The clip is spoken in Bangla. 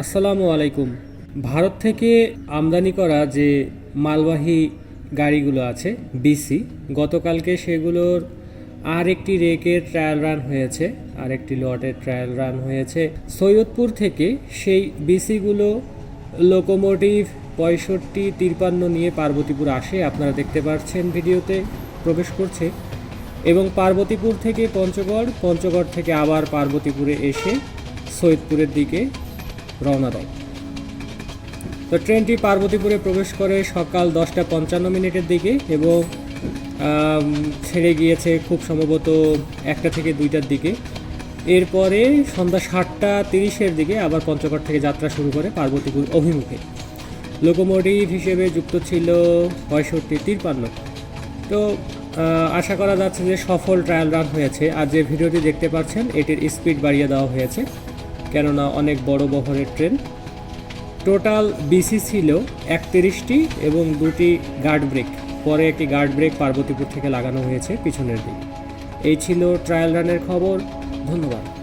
আসসালামু আলাইকুম। ভারত থেকে আমদানি করা যে মালবাহী গাড়িগুলো আছে বিসি গতকালকে সেগুলোর আর একটি রেকের ট্রায়াল রান হয়েছে আর একটি লটের ট্রায়াল রান হয়েছে। সৈয়দপুর থেকে সেই বিসিগুলো লোকোমোটিভ পঁয়ষট্টি তিরপান্ন নিয়ে পার্বতীপুর আসে, আপনারা দেখতে পাচ্ছেন ভিডিওতে প্রবেশ করছে। এবং পার্বতীপুর থেকে পঞ্চগড় পঞ্চগড় থেকে আবার পার্বতীপুরে এসে সৈয়দপুরের দিকে রওনা দেয়। তো ট্রেনটি পার্বতীপুরে প্রবেশ করে সকাল দশটা পঞ্চান্ন মিনিটের দিকে এবং ছেড়ে গিয়েছে খুব সম্ভবত একটা থেকে দুইটার দিকে। এরপরে সন্ধ্যা সাতটা তিরিশের দিকে আবার পঞ্চগড় থেকে যাত্রা শুরু করে পার্বতীপুর অভিমুখে। লোকোমোটিভ হিসেবে যুক্ত ছিল পঁয়ষট্টি তিরপান্ন। তো আশা করা যাচ্ছে যে সফল ট্রায়াল রান হয়েছে। আর যে ভিডিওটি দেখতে পাচ্ছেন, এটির স্পিড বাড়িয়ে দেওয়া হয়েছে। কেননা অনেক বড় বহরের ট্রেন। টোটাল বিসি ছিল একত্রিশটি এবং দুটি গার্ড ব্রেক পরে একটি গার্ড ব্রেক পার্বতীপুর থেকে লাগানো হয়েছে পিছনের দিকে। এই ছিল ট্রায়াল রানের খবর। ধন্যবাদ।